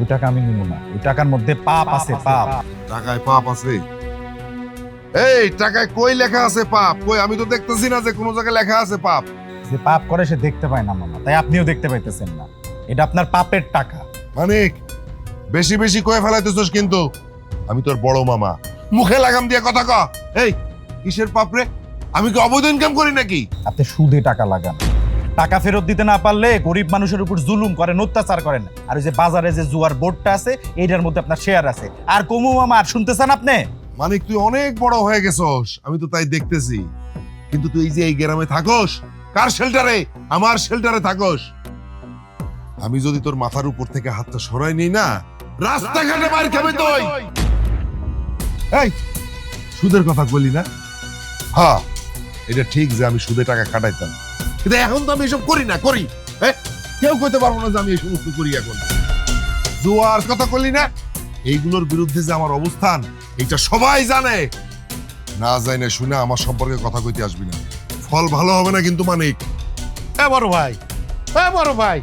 ওই টাকা আমি নিব না। ওই টাকার মধ্যে পাপ আছে পাপ। টাকায় পাপ আছে। এই টাকায় কই লেখা আছে পাপ? কই আমি তো দেখতেছি না যে কোনো জায়গায় লেখা আছে পাপ। যে পাপ করে সে দেখতে পায় না মামা তাই আপনিও দেখতে পাইতেছেন না। এটা আপনার পাপের টাকা। মানিক বেশি বেশি কয়ে ফেলাইতেছস কিন্তু। আমি তোর বড় মামা। মুখে লাগাম দিয়ে কথা ক। এই কিসের পাপ রে? আমি কি অবৈধ ইনকাম করি নাকি? আপনি সুদে টাকা লাগান। টাকা ফেরত দিতে না পারলে গরিব মানুষের উপর জুলুম করেন, অত্যাচার করেন। আর ওই যে বাজারে যে জুয়ার বোর্ডটা আছে, এইটার মধ্যে আপনার শেয়ার আছে। আর কমু মামা, আর শুনতেছেন আপনি? মানিক, তুই অনেক বড় হয়ে গেছস। আমি তো তাই দেখতেছি। কিন্তু তুই যে এই গ্রামে থাকস, কার শেল্টারে আমার শেল্টারে থাকস। আমি যদি তোর মাথার উপর থেকে হাতটা সরাই নিই না, রাস্তাঘাটে মার খাবে তুই। এই, সুদের কথা বলি না? হ্যাঁ এটা ঠিক যে আমি সুদে টাকা কাটাইতাম কিন্তু এখন তো আমি এসব করি না, করি। হ্যাঁ কেউ করতে পারব না যে আমি এই সমস্ত করি এখন। জোয়ার কথা করলি না? এইগুলোর বিরুদ্ধে যে আমার অবস্থান এটা সবাই জানে। না যাই না শুনে আমার সম্পর্কে কথা কইতে আসবি না। ফল ভালো হবে না কিন্তু মানিক। হ্যাঁ বড় ভাই হ্যাঁ বড় ভাই।